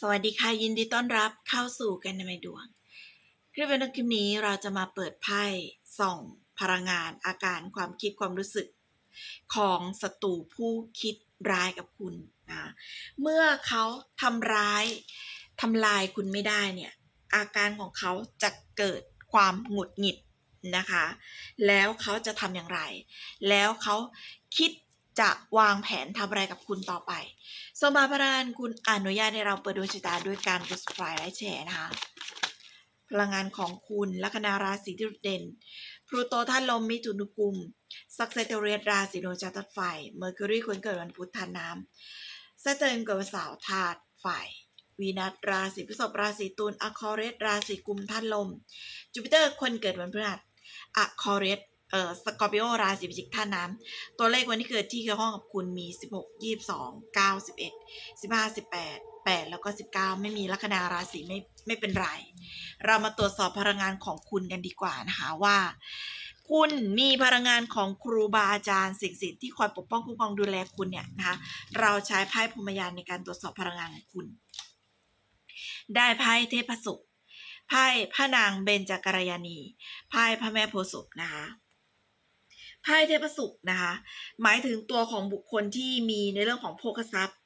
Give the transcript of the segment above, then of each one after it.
สวัสดีค่ะ ยินดีต้อนรับเข้าสู่กันในไมดวง คลิปวิดีโอคลิปนี้เราจะมาเปิดไพ่ส่องพลังงานอาการความคิดความรู้สึก ของศัตรูผู้คิดร้ายกับคุณนะเมื่อเขาทำร้ายทำลายคุณไม่ได้เนี่ย อาการของเขาจะเกิดความหงุดหงิดนะคะ แล้วเขาจะทำอย่างไร แล้วเขาคิด จะวางแผนทำอะไรกับคุณต่อไปสมมาพรานคุณอนุญาตให้เราเปิดดวงชะตาด้วยการกด subscribe และแชร์นะคะ พลังงานของคุณลัคนาราศีที่โดดเด่นพลูโตท่านลมมิถุนุกุมซักเซเตเรียราศีดวงจัตไฟเมอร์คิวรีคนเกิดวันพุธธาตุน้ำเซตเติร์นเกิดวันเสาร์ธาตุไฟวีนัสราศีพฤษภราศีตุลอะคอเรสราศีกุมท่านลม จูปิเตอร์คนเกิดวันพฤหัสอะคอเรส อ่อสกอร์ปิโอราศีพิจิกท่าน้ำตัวเลขวันที่เกิดที่เกี่ยวข้องกับคุณมี 16 22 9 11 15 18 8 แล้วก็ 19 ไม่มีลัคนาราศีไม่ไม่เป็นไร เรามาตรวจสอบพลังงานของคุณกันดีกว่านะคะว่า คุณมีพลังงานของครูบาอาจารย์สิ่งศักดิ์สิทธิ์ที่คอยปกป้องคุ้มครองดูแลคุณเนี่ยนะคะเราใช้ไพ่พรมยานในการตรวจสอบพลังงานของคุณ ได้ไพ่เทพสุขไพ่พระนางเบญจกัลยาณีไพ่พระแม่โพธิ์ศพนะคะ ไพ่เทพสุขนะคะ หมายถึงตัวของบุคคลที่มีในเรื่องของโภคทรัพย์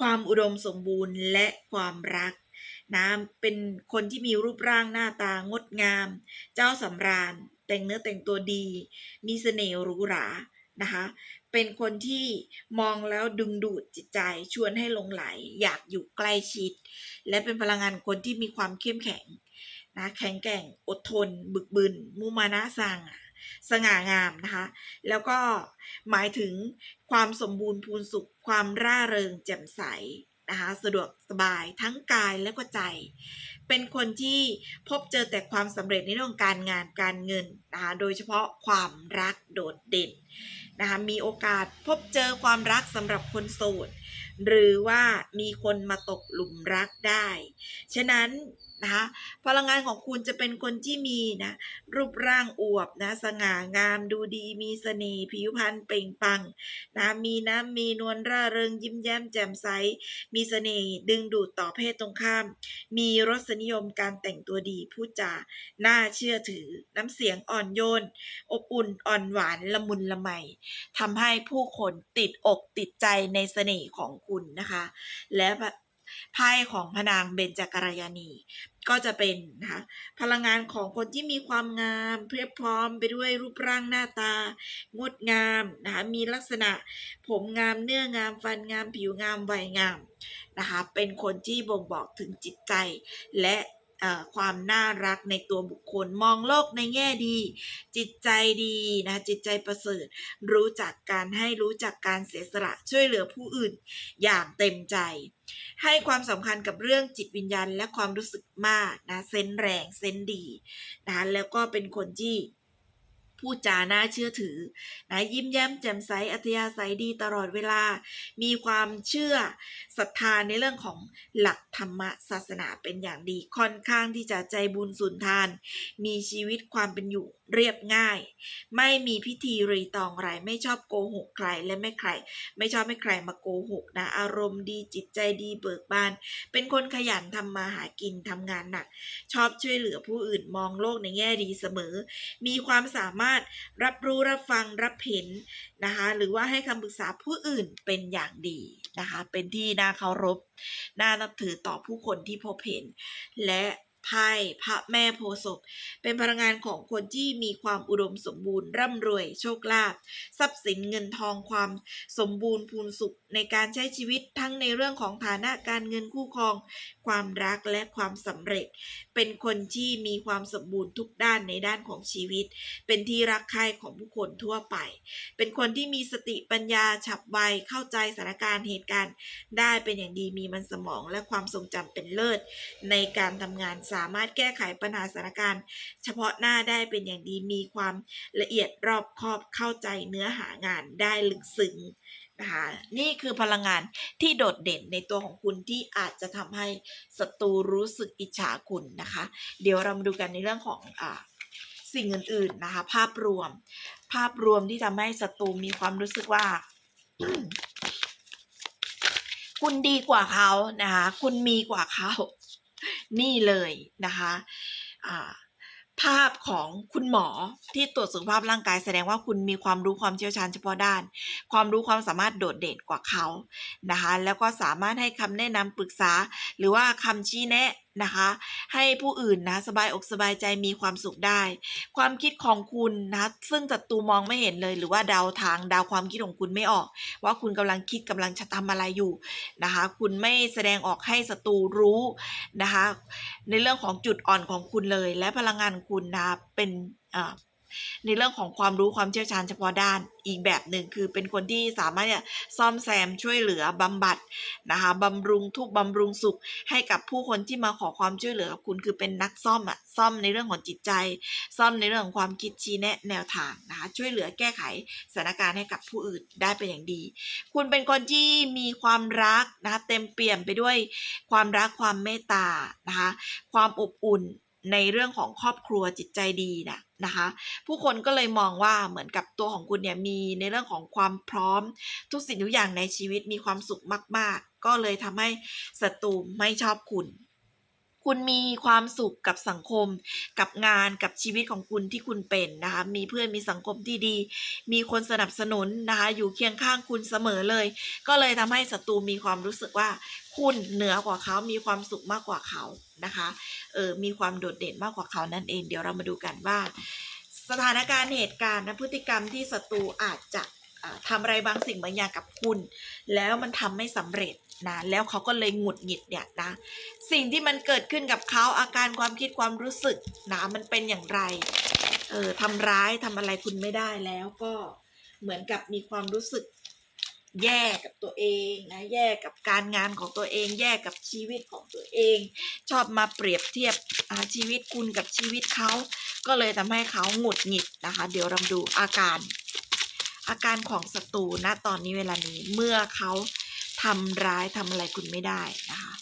ความอุดมสมบูรณ์และความรักนะเป็นคนที่มีรูปร่างหน้าตางดงาม เจ้าสำราญ แต่งเนื้อแต่งตัวดี มีเสน่ห์หรูหรานะคะเป็นคนที่มองแล้วดึงดูดจิตใจชวนให้หลงไหล อยากอยู่ใกล้ชิด และเป็นพลังงานคนที่มีความเข้มแข็งนะแข็งแกร่งอดทน บึกบึนมุมานะสังอะ สง่างามนะคะ แล้วก็หมายถึงความสมบูรณ์พูนสุข ความร่าเริงแจ่มใสนะคะสะดวกสบายทั้งกายและก็ใจ เป็นคนที่พบเจอแต่ความสำเร็จในเรื่องของการงานการเงินนะคะโดยเฉพาะความรักโดดเด่นนะคะมีโอกาสพบเจอความรักสำหรับคนโสด หรือว่ามีคนมาตกหลุมรักได้ ฉะนั้น นะคะพลังงานของคุณจะเป็นคนที่มีนะรูปร่างอวบนะสง่างามดูดีมีเสน่ห์ผิวพรรณเปล่งปลังนะมีน้ำมีนวลร่าเริงยิ้มแย้มแจ่มใส มีเสน่ห์ดึงดูดต่อเพศตรงข้าม มีรสนิยมการแต่งตัวดีพูดจาน่าเชื่อถือน้ำเสียงอ่อนโยน อบอุ่นอ่อนหวานละมุนละไมทำให้ผู้คนติดอกติดใจในเสน่ห์ของคุณนะคะ และไพ่ของพนางเบญจกัลยาณี ก็จะเป็นนะคะพลังงานของคนที่มีความงามเพียบพร้อมไปด้วยรูปร่างหน้าตา งดงามนะคะมีลักษณะผมงามเนื้องามฟันงามผิวงามวัยงามนะคะเป็นคนที่บ่งบอกถึงจิตใจและ ความน่ารักในตัวบุคคลมองโลกในแง่ดี จิตใจดีนะจิตใจประเสริฐ รู้จักการให้รู้จักการเสียสละช่วยเหลือผู้อื่นอย่างเต็มใจ ให้ความสำคัญกับเรื่องจิตวิญญาณและความรู้สึกมากนะเซนแรงเซนดีนะแล้วก็เป็นคนที่ พูดจาน่าเชื่อถือนะยิ้มแย้มแจ่มใสอัธยาศัยดีตลอดเวลา มีความเชื่อศรัทธาในเรื่องของหลักธรรมศาสนาเป็นอย่างดี ค่อนข้างที่จะใจบุญสุนทาน มีชีวิตความเป็นอยู่ เรียบง่าย ไม่มีพิธีรีตองไร ไม่ชอบโกหกใครและไม่ใคร ไม่ชอบให้ใครมาโกหกนะ อารมณ์ดีจิตใจดีเบิกบาน เป็นคนขยันทำมาหากินทำงานหนัก ชอบช่วยเหลือผู้อื่นมองโลกในแง่ดีเสมอ มีความสามารถรับรู้รับฟังรับเห็นนะคะ หรือว่าให้คำปรึกษาผู้อื่นเป็นอย่างดีนะคะ เป็นที่น่าเคารพ น่านับถือต่อผู้คนที่พบเห็น และ ไพ่พระแม่โพศพ เป็นพลังงานของคนที่มีความอุดมสมบูรณ์ ร่ำรวย โชคลาภทรัพย์สินเงินทองความสมบูรณ์พูนสุข ในการใช้ชีวิตทั้งในเรื่องของฐานะการเงินคู่ครอง ความรักและความสำเร็จ เป็นคนที่มีความสมบูรณ์ทุกด้านในด้านของชีวิต เป็นที่รักใคร่ของผู้คนทั่วไป เป็นคนที่มีสติปัญญาฉับไวเข้าใจสถานการณ์เหตุการณ์ ได้เป็นอย่างดีมีมันสมองและความทรงจำเป็นเลิศ ในการทำงานสามารถแก้ไขปัญหาสถานการณ์ เฉพาะหน้าได้เป็นอย่างดีมีความละเอียดรอบคอบเข้าใจเนื้อหางานได้ลึกซึ้ง นะคะนี่คือพลังงานที่โดดเด่นในตัวของคุณที่อาจจะทำให้ศัตรูรู้สึกอิจฉาคุณนะคะ เดี๋ยวเรามาดูกันในเรื่องของอสิ่งอื่นๆนะคะ ภาพรวม ภาพรวมที่ทำให้ศัตรูมีความรู้สึกว่า คุณดีกว่าเขานะคะ คุณมีกว่าเขา นี่เลยนะคะ อ่า ภาพของคุณหมอที่ตรวจสุขภาพร่างกายแสดงว่าคุณมีความรู้ความเชี่ยวชาญเฉพาะด้าน ความรู้ความสามารถโดดเด่นกว่าเขานะคะ แล้วก็สามารถให้คำแนะนำปรึกษา หรือว่าคำชี้แนะนะคะ ให้ผู้อื่นนะสบายอกสบายใจมีความสุขได้ ความคิดของคุณนะซึ่งศัตรูมองไม่เห็นเลยหรือว่าเดาทางเดาความคิดของคุณไม่ออก ว่าคุณกำลังคิดกำลังจะทำอะไรอยู่นะคะ คุณไม่แสดงออกให้ศัตรูรู้นะคะ ในเรื่องของจุดอ่อนของคุณเลย และพลังงานคุณนะเป็นอ่า ในเรื่องของความรู้ความเชี่ยวชาญเฉพาะด้านอีกแบบหนึ่งคือเป็นคนที่สามารถเนี่ยซ่อมแซมช่วยเหลือบำบัดนะคะบำรุงทุกบำรุงสุขให้กับผู้คนที่มาขอความช่วยเหลือกับคุณคือเป็นนักซ่อมอะซ่อมในเรื่องของจิตใจ ซ่อมในเรื่องของความคิดชี้แนะแนวทางนะคะช่วยเหลือแก้ไขสถานการณ์ให้กับผู้อื่นได้เป็นอย่างดี คุณเป็นคนที่มีความรักนะคะเต็มเปี่ยมไปด้วยความรักความเมตตานะคะความอบอุ่น ในเรื่องของครอบครัวจิตใจดีนะนะคะ ผู้คนก็เลยมองว่าเหมือนกับตัวของคุณเนี่ยมีในเรื่องของความพร้อม ทุกสิ่งทุกอย่างในชีวิตมีความสุขมาก ๆ ก็เลยทำให้ศัตรูไม่ชอบคุณ คุณมีความสุขกับสังคม กับงานกับชีวิตของคุณที่คุณเป็นนะคะ มีเพื่อนมีสังคมที่ดี มีคนสนับสนุนนะคะ อยู่เคียงข้างคุณเสมอเลย ก็เลยทำให้ศัตรูมีความรู้สึกว่าคุณเหนือกว่าเขามีความสุขมากกว่าเขานะคะเออมีความโดดเด่นมากกว่าเขานั่นเอง เดี๋ยวเรามาดูกันว่า สถานการณ์เหตุการณ์นะพฤติกรรมที่ศัตรูอาจจะทำอะไรบางสิ่งบางอย่างกับคุณ แล้วมันทำไม่สำเร็จ นะแล้วเขาก็เลยหงุดหงิดเนี่ยนะสิ่งที่มันเกิดขึ้นกับเขาอาการความคิดความรู้สึกนะมันเป็นอย่างไรเออทำร้ายทำอะไรคุณไม่ได้แล้วก็เหมือนกับมีความรู้สึกแย่กับตัวเองนะแย่กับการงานของตัวเอง แย่กับชีวิตของตัวเอง ชอบมาเปรียบเทียบชีวิตคุณกับชีวิตเขา ก็เลยทำให้เขาหงุดหงิดนะคะ เดี๋ยวเราดูอาการ อาการของศัตรูณตอนนี้เวลานี้เมื่อเขา ทำร้ายทำอะไรคุณไม่ได้นะคะ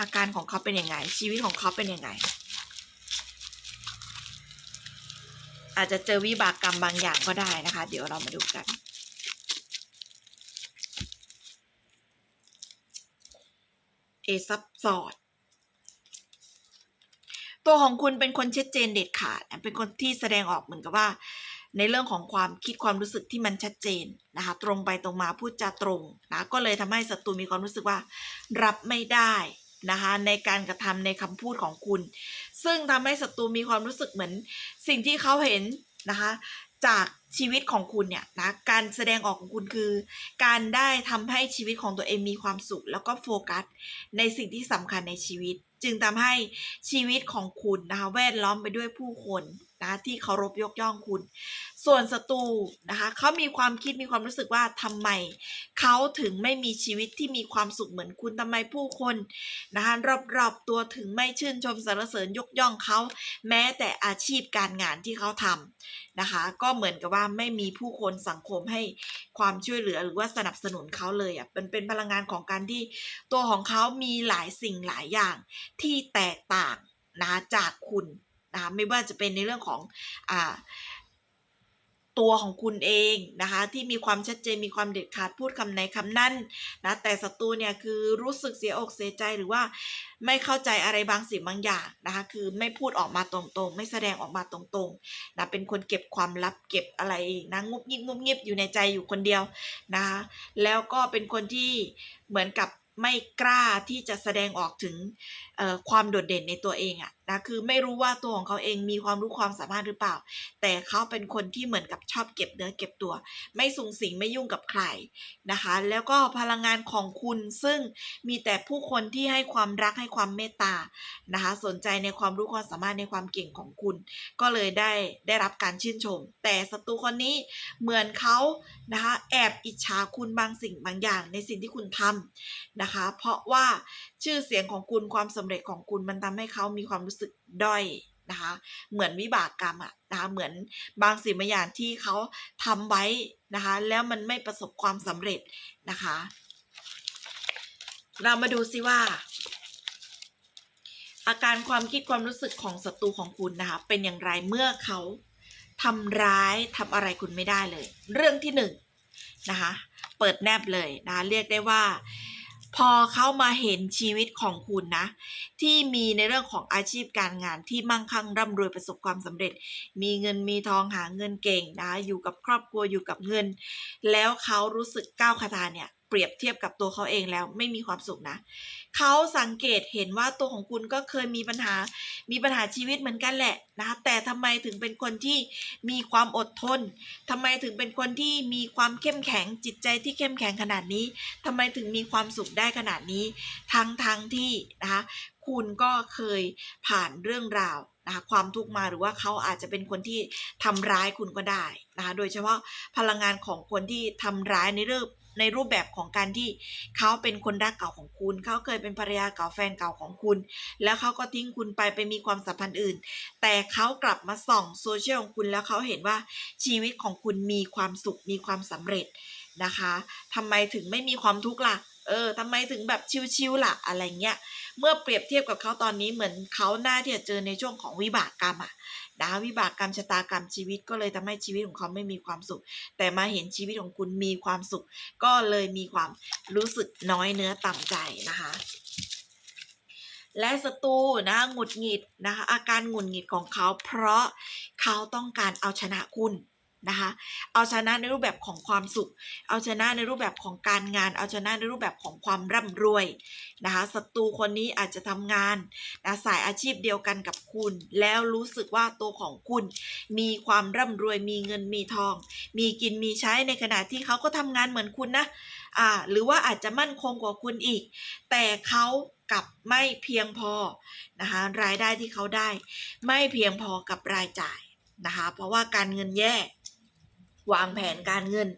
อาการของเขาเป็นยังไง ชีวิตของเขาเป็นยังไง อาจจะเจอวิบากกรรมบางอย่างก็ได้นะคะ เดี๋ยวเรามาดูกัน เอซับสอดตัวของคุณเป็นคนชัดเจนเด็ดขาด เป็นคนที่แสดงออกเหมือนกับว่า ในเรื่องของความคิดความรู้สึกที่มันชัดเจนนะคะ ตรงไปตรงมาพูดจาตรงนะก็เลยทำให้ศัตรูมีความรู้สึกว่า รับไม่ได้นะคะในการกระทำในคำพูดของคุณ ซึ่งทำให้ศัตรูมีความรู้สึกเหมือน สิ่งที่เขาเห็นนะคะจากชีวิตของคุณเนี่ยนะการแสดงออกของคุณคือ การได้ทำให้ชีวิตของตัวเองมีความสุข แล้วก็โฟกัส ในสิ่งที่สำคัญในชีวิต จึงทำให้ชีวิตของคุณนะคะแวดล้อมไปด้วยผู้คนนะที่เคารพยกย่องคุณ ส่วนศัตรูนะคะเขามีความคิดมีความรู้สึกว่าทำไมเขาถึงไม่มีชีวิตที่มีความสุขเหมือนคุณทำไมผู้คนนะคะรอบๆตัวถึงไม่ชื่นชมสรรเสริญยกย่องเขาแม้แต่อาชีพการงานที่เขาทำนะคะก็เหมือนกับว่าไม่มีผู้คนสังคมให้ความช่วยเหลือหรือว่าสนับสนุนเขาเลยอะเป็นเป็นพลังงานของการที่ตัวของเขามีหลายสิ่งหลายอย่างที่แตกต่างนะจากคุณ นะไม่ว่าจะเป็นในเรื่องของอ่าตัวของคุณเองนะคะที่มีความชัดเจนมีความเด็ดขาดพูดคำไหนคำนั้นนะแต่ศัตรูเนี่ยคือรู้สึกเสียอกเสียใจหรือว่าไม่เข้าใจอะไรบางสิ่งบางอย่างนะคะคือไม่พูดออกมาตรงๆ ไม่แสดงออกมาตรงๆนะเป็นคนเก็บความลับเก็บอะไรนะงุบงิบงุบงิบอยู่ในใจอยู่คนเดียวนะคะแล้วก็เป็นคนที่เหมือนกับไม่กล้าที่จะแสดงออกถึงความโดดเด่นในตัวเองอะ นะคือไม่รู้ว่าตัวของเขาเองมีความรู้ความสามารถหรือเปล่า แต่เขาเป็นคนที่เหมือนกับชอบเก็บเนื้อเก็บตัว ไม่สูงสิงไม่ยุ่งกับใครนะคะ แล้วก็พลังงานของคุณซึ่งมีแต่ผู้คนที่ให้ความรักให้ความเมตตานะคะ สนใจในความรู้ความสามารถในความเก่งของคุณ ก็เลยได้ได้รับการชื่นชม แต่ศัตรูคนนี้เหมือนเขานะคะแอบอิจฉาคุณบางสิ่งบางอย่างในสิ่งที่คุณทำนะคะ เพราะว่าชื่อเสียงของคุณความสำเร็จของคุณมันทำให้เขามีความรู้สึกด้อยนะคะเหมือนวิบากกรรมอะนะคะเหมือนบางสิ่งบางอย่างที่เขาทำไว้นะคะแล้วมันไม่ประสบความสำเร็จนะคะ เรามาดูซิว่า อาการความคิดความรู้สึกของศัตรูของคุณนะคะเป็นอย่างไรเมื่อเขาทำร้ายทำอะไรคุณไม่ได้เลย เรื่องที่หนึ่งนะคะเปิดแนบเลยนะะเรียกได้ว่า พอเขามาเห็นชีวิตของคุณนะ ที่มีในเรื่องของอาชีพการงานที่มั่งคั่งร่ำรวยประสบความสำเร็จ มีเงินมีทองหาเงินเก่งนะ อยู่กับครอบครัวอยู่กับเงิน แล้วเขารู้สึกก้าวคาถาเนี่ย เปรียบเทียบกับตัวเขาเองแล้วไม่มีความสุขนะ เขาสังเกตเห็นว่าตัวของคุณก็เคยมีปัญหา มีปัญหาชีวิตเหมือนกันแหละนะคะแต่ทำไมถึงเป็นคนที่มีความอดทนทำไมถึงเป็นคนที่มีความเข้มแข็งจิตใจที่เข้มแข็งขนาดนี้ทำไมถึงมีความสุขได้ขนาดนี้ ทั้งทั้งที่นะคะคุณก็เคยผ่านเรื่องราวนะคะความทุกข์มาหรือว่าเขาอาจจะเป็นคนที่ทำร้ายคุณก็ได้นะคะโดยเฉพาะพลังงานของคนที่ทำร้ายในเรื่อง ในรูปแบบของการที่เขาเป็นคนรักเก่าของคุณ เขาเคยเป็นภรรยาเก่าแฟนเก่าของคุณ แล้วเขาก็ทิ้งคุณไปไปมีความสัมพันธ์อื่น แต่เขากลับมาส่องโซเชียลของคุณแล้วเขาเห็นว่าชีวิตของคุณมีความสุขมีความสำเร็จนะคะทำไมถึงไม่มีความทุกข์ล่ะเออทำไมถึงแบบชิวๆล่ะอะไรเงี้ย เมื่อเปรียบเทียบกับเขาตอนนี้เหมือนเขาหน้าที่จะเจอในช่วงของวิบากกรรมอะ นะวิบากกรรมชะตากรรมชีวิตก็เลยทำให้ชีวิตของเขาไม่มีความสุข แต่มาเห็นชีวิตของคุณมีความสุข ก็เลยมีความรู้สึกน้อยเนื้อต่ำใจนะคะและศัตรูนะหงุดหงิดนะคะอาการหงุดหงิดของเขา เพราะเขาต้องการเอาชนะคุณ นะคะ เอาชนะในรูปแบบของความสุข เอาชนะในรูปแบบของการงาน เอาชนะในรูปแบบของความร่ำรวยนะคะศัตรูคนนี้อาจจะทำงานนะสายอาชีพเดียวกันกับคุณ แล้วรู้สึกว่าตัวของคุณ มีความร่ำรวย มีเงินมีทอง มีกินมีใช้ในขณะที่เขาก็ทำงานเหมือนคุณนะอ่าหรือว่าอาจจะมั่นคงกว่าคุณอีก แต่เขากับไม่เพียงพอนะคะรายได้ที่เขาได้ ไม่เพียงพอกับรายจ่ายนะคะเพราะว่าการเงินแย่ วางแผนการเงิน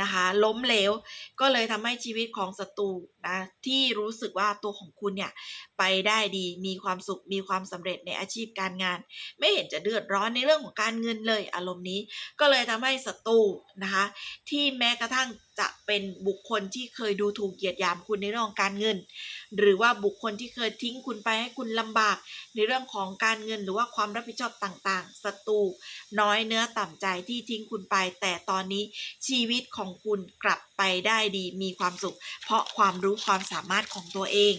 นะคะ ล้มเหลว ก็เลยทำให้ชีวิตของศัตรูนะที่รู้สึกว่าตัวของคุณเนี่ยไปได้ดีมีความสุขมีความสำเร็จในอาชีพการงาน ไม่เห็นจะเดือดร้อนในเรื่องของการเงินเลยอารมณ์นี้ ก็เลยทำให้ศัตรูนะคะที่แม้กระทั่งจะเป็นบุคคลที่เคยดูถูกเหยียดหยามคุณในเรื่องของการเงิน หรือว่าบุคคลที่เคยทิ้งคุณไปให้คุณลำบาก ในเรื่องของการเงินหรือว่าความรับผิดชอบต่างๆศัตรูน้อยเนื้อต่ำใจที่ทิ้งคุณไป แต่ตอนนี้ชีวิตของคุณกลับไปได้ดีมีความสุข เพราะความรู้ความสามารถของตัวเอง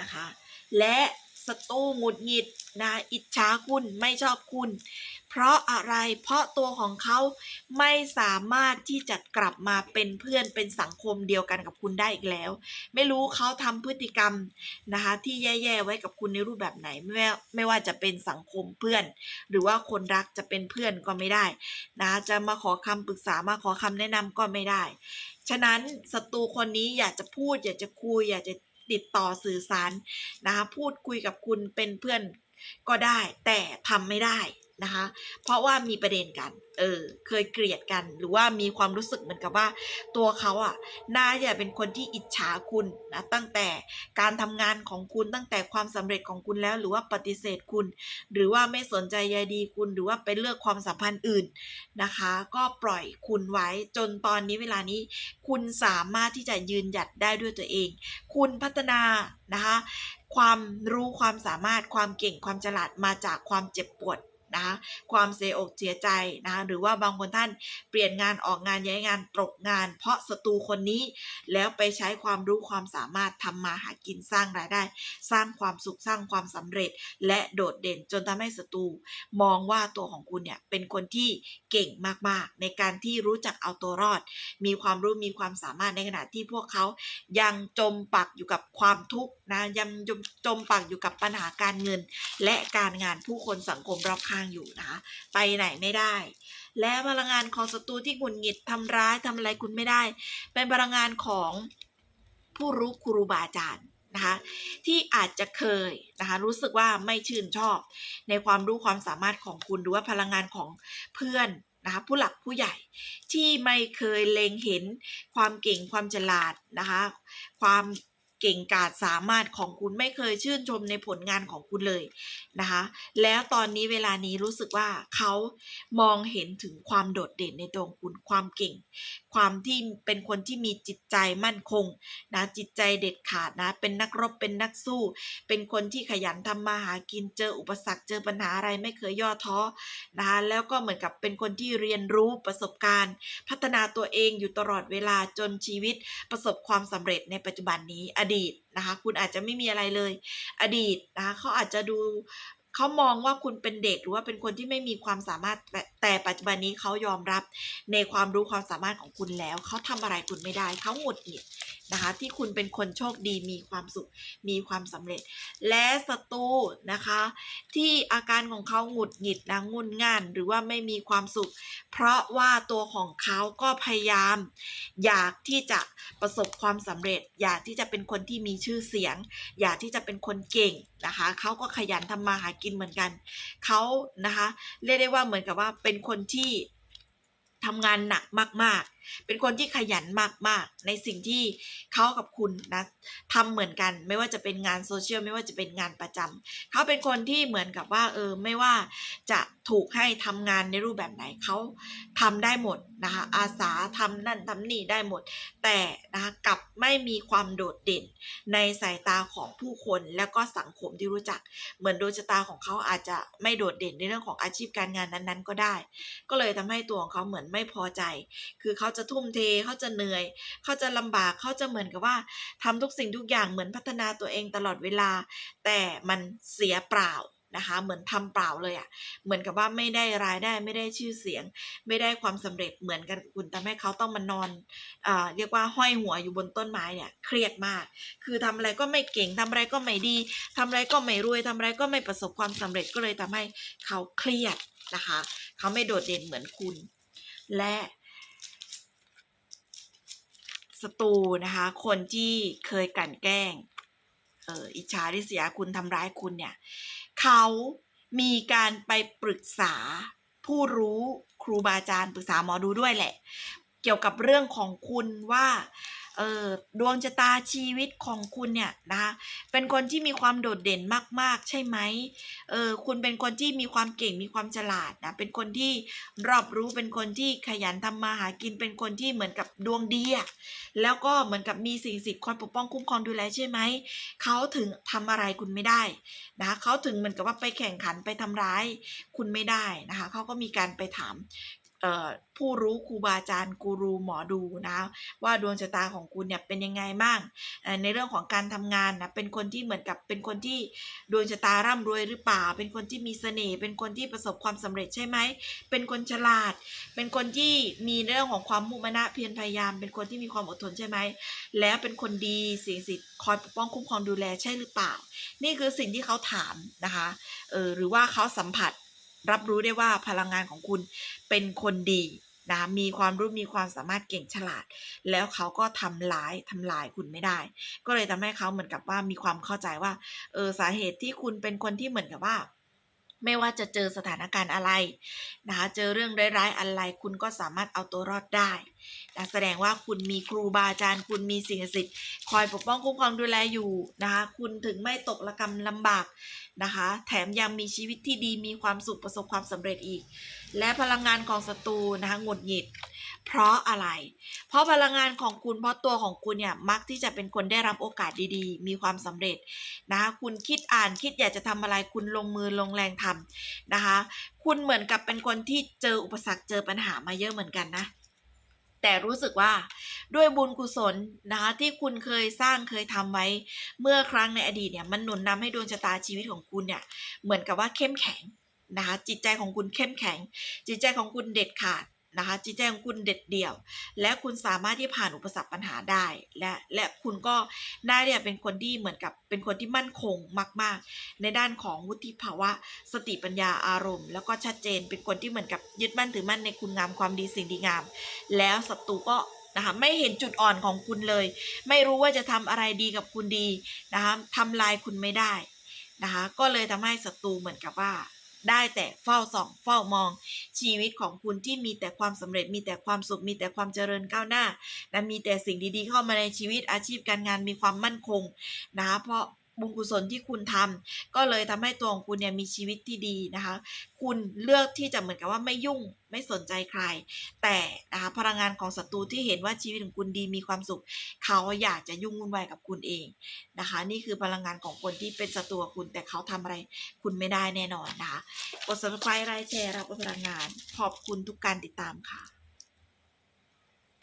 นะคะ และ ศัตรูหงุดหงิดนะอิจฉาคุณไม่ชอบคุณ เพราะอะไรเพราะตัวของเขาไม่สามารถที่จะกลับมาเป็นเพื่อนเป็นสังคมเดียวกันกับคุณได้อีกแล้ว ไม่รู้เขาทำพฤติกรรมนะคะที่แย่ๆไว้กับคุณในรูปแบบไหนไม่ว่าไม่ว่าจะเป็นสังคมเพื่อน หรือว่าคนรักจะเป็นเพื่อนก็ไม่ได้นะจะมาขอคำปรึกษามาขอคำแนะนำก็ไม่ได้ ฉะนั้นศัตรูคนนี้อยากจะพูดอยากจะคุยอยากจะ ติดต่อสื่อสารนะคะพูดคุยกับคุณเป็นเพื่อนก็ได้ แต่ทำไม่ได้ นะคะ เพราะว่ามีประเด็นกัน เออ เคยเกลียดกัน หรือว่ามีความรู้สึกเหมือนกับว่า ตัวเขาอะ น่าจะเป็นคนที่อิจฉาคุณนะ ตั้งแต่การทำงานของคุณ ตั้งแต่ความสำเร็จของคุณแล้ว หรือว่าปฏิเสธคุณ หรือว่าไม่สนใจใยดีคุณ หรือว่าไปเลือกความสัมพันธ์อื่นนะคะ ก็ปล่อยคุณไว้ จนตอนนี้เวลานี้ คุณสามารถที่จะยืนหยัดได้ด้วยตัวเอง คุณพัฒนานะคะ ความรู้ความสามารถ ความเก่ง ความฉลาด มาจากความเจ็บปวด นะความเสียอกเสียใจนะหรือว่าบางคนท่านเปลี่ยนงานออกงานย้ายงานตกงาน เพราะศัตรูคนนี้แล้วไปใช้ความรู้ความสามารถทำมาหากินสร้างรายได้ สร้างความสุขสร้างความสำเร็จ และโดดเด่นจนทำให้ศัตรูมองว่าตัวของคุณเนี่ยเป็นคนที่เก่งมากๆ ในการที่รู้จักเอาตัวรอด มีความรู้มีความสามารถในขณะที่พวกเขายังจมปักอยู่กับความทุกข์นะยังจมจมปักอยู่กับปัญหาการเงิน และการงานผู้คนสังคมรอบข้างอยู่นะคะ ไปไหนไม่ได้ และพลังงานของศัตรูที่หงุดหงิดทำร้ายทำอะไรคุณไม่ได้ เป็นพลังงานของผู้รู้ครูบาอาจารย์นะคะที่อาจจะเคยนะคะรู้สึกว่าไม่ชื่นชอบ ในความรู้ความสามารถของคุณหรือว่าพลังงานของเพื่อนนะคะผู้หลักผู้ใหญ่ที่ไม่เคยเล็งเห็นความเก่งความฉลาดนะคะความ เก่งกาจสามารถของคุณไม่เคยชื่นชมในผลงานของคุณเลยนะคะ แล้วตอนนี้เวลานี้รู้สึกว่าเขามองเห็นถึงความโดดเด่นในตัวคุณความเก่ง ความที่เป็นคนที่มีจิตใจมั่นคงนะจิตใจเด็ดขาดนะเป็นนักรบเป็นนักสู้ เป็นคนที่ขยันทำมาหากินเจออุปสรรคเจอปัญหาอะไรไม่เคยย่อท้อนะคะแล้วก็เหมือนกับเป็นคนที่เรียนรู้ประสบการณ์ พัฒนาตัวเองอยู่ตลอดเวลาจนชีวิตประสบความสำเร็จในปัจจุบันนี้อดีตนะคะ คุณอาจจะไม่มีอะไรเลย อดีตนะคะเขาอาจจะดูเขามองว่าคุณเป็นเด็กหรือว่าเป็นคนที่ไม่มีความสามารถแต่แต่ปัจจุบันนี้เขายอมรับในความรู้ความสามารถของคุณแล้วเขาทำอะไรคุณไม่ได้เขาหงุดหงิด นะคะ ที่คุณเป็นคนโชคดีมีความสุขมีความสำเร็จ และศัตรูนะคะ ที่อาการของเขาหงุดหงิดนะงุนง่านหรือว่าไม่มีความสุข เพราะว่าตัวของเขาก็พยายาม อยากที่จะประสบความสำเร็จ อยากที่จะเป็นคนที่มีชื่อเสียง อยากที่จะเป็นคนเก่งนะคะเขาก็ขยันทำมาหากินเหมือนกันเขานะคะ เรียกได้ว่าเหมือนกับว่าเป็นคนที่ทำงานหนักมาก ๆ เป็นคนที่ขยันมากๆ ในสิ่งที่เขากับคุณนะทำเหมือนกัน ไม่ว่าจะเป็นงานโซเชียลไม่ว่าจะเป็นงานประจำเขาเป็นคนที่เหมือนกับว่าเออไม่ว่าจะถูกให้ทำงานในรูปแบบไหนเขาทำได้หมดนะคะอาสาทำนั่นทำนี่ได้หมด แต่นะคะกับไม่มีความโดดเด่นในสายตาของผู้คนแล้วก็สังคมที่รู้จัก เหมือนดวงชะตาของเขาอาจจะไม่โดดเด่นในเรื่องของอาชีพการงานนั้นๆ ก็ได้ ก็เลยทำให้ตัวของเขาเหมือนไม่พอใจ คือเขาจะทุ่มเทเขาจะเหนื่อย เขาจะลำบากเขาจะเหมือนกับว่าทำทุกสิ่งทุกอย่างเหมือนพัฒนาตัวเองตลอดเวลา แต่มันเสียเปล่านะคะ เหมือนทำเปล่าเลยอะ่ะ เหมือนกับว่าไม่ได้รายได้ไม่ได้ชื่อเสียง ไม่ได้ความสำเร็จเหมือนกันคุณทำให้เขาต้องมานอนอ่าเรียกว่าห้อยหัวอยู่บนต้นไม้เนี่ยเครียดมาก คือทำอะไรก็ไม่เก่งทำอะไรก็ไม่ดีทำอะไรก็ไม่รวยทำอะไรก็ไม่ประสบความสำเร็จก็เลยทำให้เขาเครียดนะคะ เขาไม่โดดเด่นเหมือนคุณ และ ศัตรูนะคะ คนที่เคยกลั่นแกล้งเอออิจฉาริษยาคุณทำร้ายคุณเนี่ยเขามีการไปปรึกษาผู้รู้ครูบาอาจารย์ปรึกษาหมอดูด้วยแหละ เกี่ยวกับเรื่องของคุณว่า เออดวงชะตาชีวิตของคุณเนี่ยนะคะเป็นคนที่มีความโดดเด่นมาก ๆ ใช่ไหมเออคุณเป็นคนที่มีความเก่งมีความฉลาดนะเป็นคนที่รอบรู้เป็นคนที่ขยันทำมาหากินเป็นคนที่เหมือนกับดวงดีอะแล้วก็เหมือนกับมีสิ่งสิทธิ์คอยปกป้องคุ้มครองดูแลใช่ไหมเขาถึงทำอะไรคุณไม่ได้นะคะเขาถึงเหมือนกับว่าไปแข่งขันไปทำร้ายคุณไม่ได้นะคะเขาก็มีการไปถาม ผู้รู้ครูบาอาจารย์กูรูหมอดูนะว่าดวงชะตาของคุณเนี่ยเป็นยังไงบ้างในเรื่องของการทำงานนะเป็นคนที่เหมือนกับเป็นคนที่ดวงชะตาร่ำรวยหรือเปล่า เป็นคนที่มีเสน่ห์เป็นคนที่ประสบความสำเร็จใช่ไหมเป็นคนฉลาด เป็นคนที่มีเรื่องของความมุ่งมั่นเพียรพยายาม เป็นคนที่มีความอดทนใช่ไหมแล้วเป็นคนดีสิ่งศักดิ์สิทธิ์คอยปกป้องคุ้มครองดูแลใช่หรือเปล่า นี่คือสิ่งที่เขาถามนะคะเออหรือว่าเขาสัมผัส รับรู้ได้ว่าพลังงานของคุณเป็นคนดีนะมีความรู้มีความสามารถเก่งฉลาด แล้วเขาก็ทำร้ายทำลายคุณไม่ได้ ก็เลยทำให้เขาเหมือนกับว่ามีความเข้าใจว่าเออสาเหตุที่คุณเป็นคนที่เหมือนกับว่า ไม่ว่าจะเจอสถานการณ์อะไรนะคะเจอเรื่องร้ายๆอะไร คุณก็สามารถเอาตัวรอดได้ แสดงว่าคุณมีครูบาอาจารย์ คุณมีสิ่งศักดิ์สิทธิ์คอยปกป้องคุ้มครองดูแลอยู่นะคะคุณถึงไม่ตกระกรรมลำบากนะคะแถมยังมีชีวิตที่ดีมีความสุขประสบความสำเร็จอีก และพลังงานของศัตรูนะคะหงุดหงิด เพราะอะไร เพราะพลังงานของคุณเพราะตัวของคุณเนี่ยมักที่จะเป็นคนได้รับโอกาสดีๆ มีความสำเร็จนะคะคุณคิดอ่านคิดอยากจะทำอะไรคุณลงมือลงแรงทำนะคะคุณเหมือนกับเป็นคนที่เจออุปสรรคเจอปัญหามาเยอะเหมือนกันนะ แต่รู้สึกว่าด้วยบุญกุศลนะคะที่คุณเคยสร้างเคยทำไว้ เมื่อครั้งในอดีตเนี่ยมันหนุนนำให้ดวงชะตาชีวิตของคุณเนี่ยเหมือนกับว่าเข้มแข็งนะคะจิตใจของคุณเข้มแข็ง จิตใจของคุณเด็ดขาด นะคะจิตใจของคุณเด็ดเดี่ยว และคุณสามารถที่ผ่านอุปสรรคปัญหาได้ และและคุณก็ได้เนี่ยเป็นคนที่เหมือนกับเป็นคนที่มั่นคงมาก ๆ ในด้านของวุฒิภาวะ สติปัญญาอารมณ์ แล้วก็ชัดเจนเป็นคนที่เหมือนกับยึดมั่นถือมั่นในคุณงามความดีสิ่งดีงาม แล้วศัตรูก็นะคะไม่เห็นจุดอ่อนของคุณเลย ไม่รู้ว่าจะทำอะไรดีกับคุณดีนะคะทำลายคุณไม่ได้นะคะก็เลยทำให้ศัตรูเหมือนกับว่า ได้แต่เฝ้าส่องเฝ้ามอง ชีวิตของคุณที่มีแต่ความสำเร็จมีแต่ความสุขมีแต่ความเจริญก้าวหน้าและมีแต่สิ่งดีๆ เข้ามาในชีวิตอาชีพการงานมีความมั่นคงนะคะเพราะ บุญกุศลที่คุณทำก็เลยทำให้ตัวของคุณเนี่ยมีชีวิตที่ดีนะคะ คุณเลือกที่จะเหมือนกับว่าไม่ยุ่งไม่สนใจใคร แต่นะคะพลังงานของศัตรูที่เห็นว่าชีวิตของคุณดีมีความสุข เขาอยากจะยุ่งวุ่นวายกับคุณเองนะคะ นี่คือพลังงานของคนที่เป็นศัตรูคุณ แต่เขาทำอะไรคุณไม่ได้แน่นอนนะคะกด subscribe ไลค์แชร์รับพลังงาน ขอบคุณทุกการติดตามค่ะ